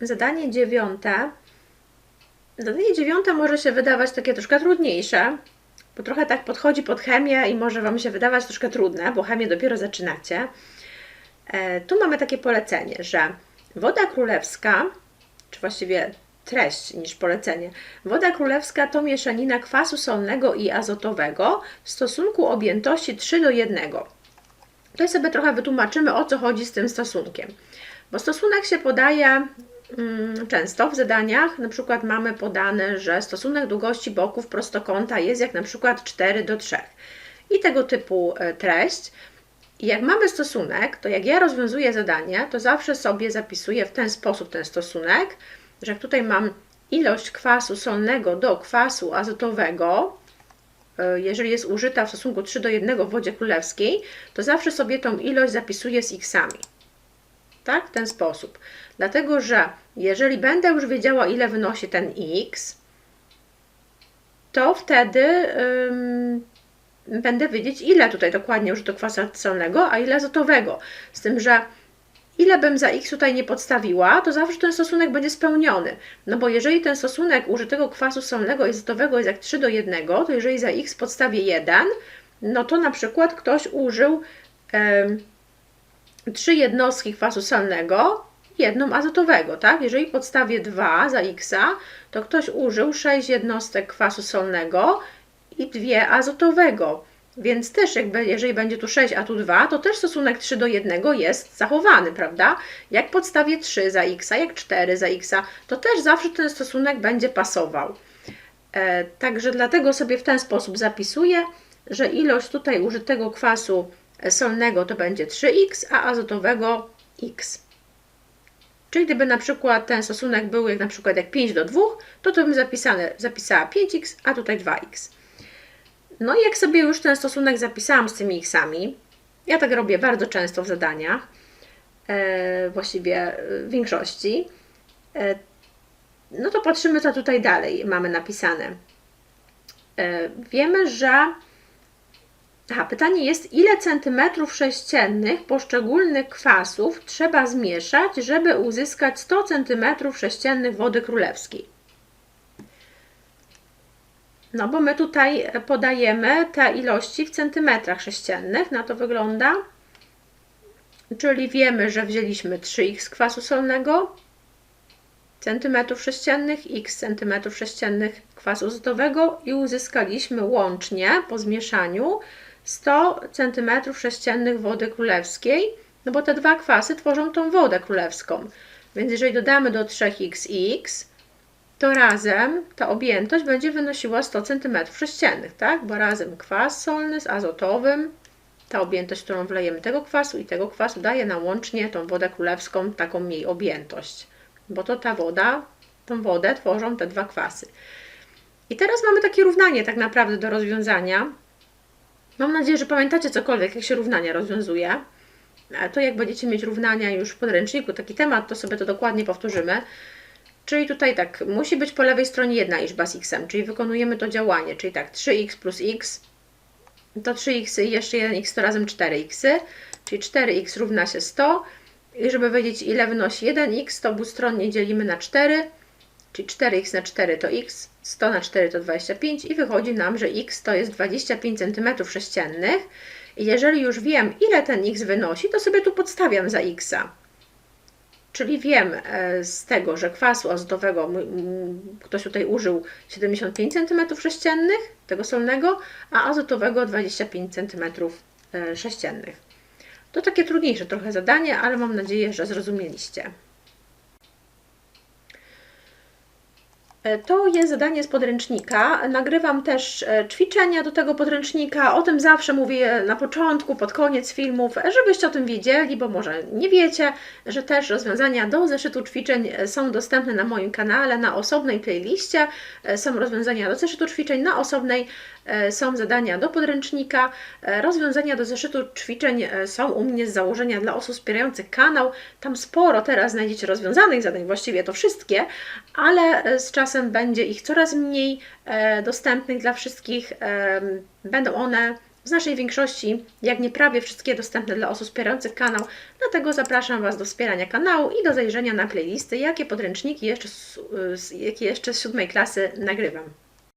Zadanie dziewiąte. Zadanie dziewiąte może się wydawać takie troszkę trudniejsze, bo trochę tak podchodzi pod chemię i może Wam się wydawać troszkę trudne, bo chemię dopiero zaczynacie. E, tu mamy takie polecenie, że woda królewska, czy właściwie treść niż polecenie. Woda królewska to mieszanina kwasu solnego i azotowego w stosunku objętości 3 do 1. Tutaj sobie trochę wytłumaczymy, o co chodzi z tym stosunkiem. Bo stosunek się podaje często w zadaniach. Na przykład mamy podane, że stosunek długości boków prostokąta jest jak na przykład 4 do 3. I tego typu e, treść. Jak mamy stosunek, to jak ja rozwiązuję zadanie, to zawsze sobie zapisuję w ten sposób ten stosunek, że jak tutaj mam ilość kwasu solnego do kwasu azotowego, e, jeżeli jest użyta w stosunku 3 do 1 w wodzie królewskiej, to zawsze sobie tą ilość zapisuję z xami. Tak? W ten sposób. Dlatego, że jeżeli będę już wiedziała, ile wynosi ten x, to wtedy będę wiedzieć, ile tutaj dokładnie użyto kwasu solnego, a ile azotowego. Z tym, że ile bym za x tutaj nie podstawiła, to zawsze ten stosunek będzie spełniony. No bo jeżeli ten stosunek użytego kwasu solnego i azotowego jest jak 3 do 1, to jeżeli za x podstawię 1, no to na przykład ktoś użył y, 3 jednostki kwasu solnego, jedną azotowego, tak? Jeżeli podstawię 2 za x, to ktoś użył 6 jednostek kwasu solnego i 2 azotowego. Więc też jakby, jeżeli będzie tu 6, a tu 2, to też stosunek 3 do 1 jest zachowany, prawda? Jak podstawię 3 za x, jak 4 za x, to też zawsze ten stosunek będzie pasował. E, także dlatego sobie w ten sposób zapisuję, że ilość tutaj użytego kwasu solnego to będzie 3x, a azotowego x. Czyli gdyby na przykład ten stosunek był jak na przykład jak 5 do 2, to to bym zapisane, zapisała 5x, a tutaj 2x. No i jak sobie już ten stosunek zapisałam z tymi xami, ja tak robię bardzo często w zadaniach, e, właściwie w większości, e, no to patrzymy, co tutaj dalej mamy napisane. E, wiemy, że Aha, pytanie jest, ile centymetrów sześciennych poszczególnych kwasów trzeba zmieszać, żeby uzyskać 100 centymetrów sześciennych wody królewskiej? No bo my tutaj podajemy te ilości w centymetrach sześciennych, na to wygląda. Czyli wiemy, że wzięliśmy 3x kwasu solnego, centymetrów sześciennych, x centymetrów sześciennych kwasu azotowego i uzyskaliśmy łącznie po zmieszaniu 100 centymetrów sześciennych wody królewskiej, no bo te dwa kwasy tworzą tą wodę królewską. Więc jeżeli dodamy do 3xx, to razem ta objętość będzie wynosiła 100 cm3, tak? Bo razem kwas solny z azotowym, ta objętość, którą wlejemy tego kwasu i tego kwasu daje nam łącznie tą wodę królewską, taką jej objętość. Bo to ta woda, tą wodę tworzą te dwa kwasy. I teraz mamy takie równanie tak naprawdę do rozwiązania. Mam nadzieję, że pamiętacie cokolwiek, jak się równania rozwiązuje. To jak będziecie mieć równania już w podręczniku, taki temat, to sobie to dokładnie powtórzymy. Czyli tutaj tak, musi być po lewej stronie jedna liczba z x, czyli wykonujemy to działanie, czyli tak 3x plus x to 3x i jeszcze 1x to razem 4x, czyli 4x równa się 100 i żeby wiedzieć ile wynosi 1x, to obustronnie dzielimy na 4, czyli 4x na 4 to x, 100 na 4 to 25 i wychodzi nam, że x to jest 25 cm3 i jeżeli już wiem ile ten x wynosi, to sobie tu podstawiam za x. Czyli wiem e, z tego, że kwasu azotowego ktoś tutaj użył 75 cm3 tego solnego, a azotowego 25 cm3. To takie trudniejsze trochę zadanie, ale mam nadzieję, że zrozumieliście. To jest zadanie z podręcznika. Nagrywam też e, ćwiczenia do tego podręcznika. O tym zawsze mówię na początku, pod koniec filmów, e, żebyście o tym wiedzieli, bo może nie wiecie, że też rozwiązania do zeszytu ćwiczeń są dostępne na moim kanale, na osobnej playliście. Są rozwiązania do zeszytu ćwiczeń, na osobnej są zadania do podręcznika. Rozwiązania do zeszytu ćwiczeń są u mnie z założenia dla osób wspierających kanał. Tam sporo teraz znajdziecie rozwiązanych zadań, właściwie to wszystkie, ale z czasem czasem będzie ich coraz mniej e, dostępnych dla wszystkich. E, będą one w znacznej większości, jak nie prawie wszystkie dostępne dla osób wspierających kanał. Dlatego zapraszam Was do wspierania kanału i do zajrzenia na playlisty, jakie podręczniki jeszcze, z- jakie jeszcze z siódmej klasy nagrywam.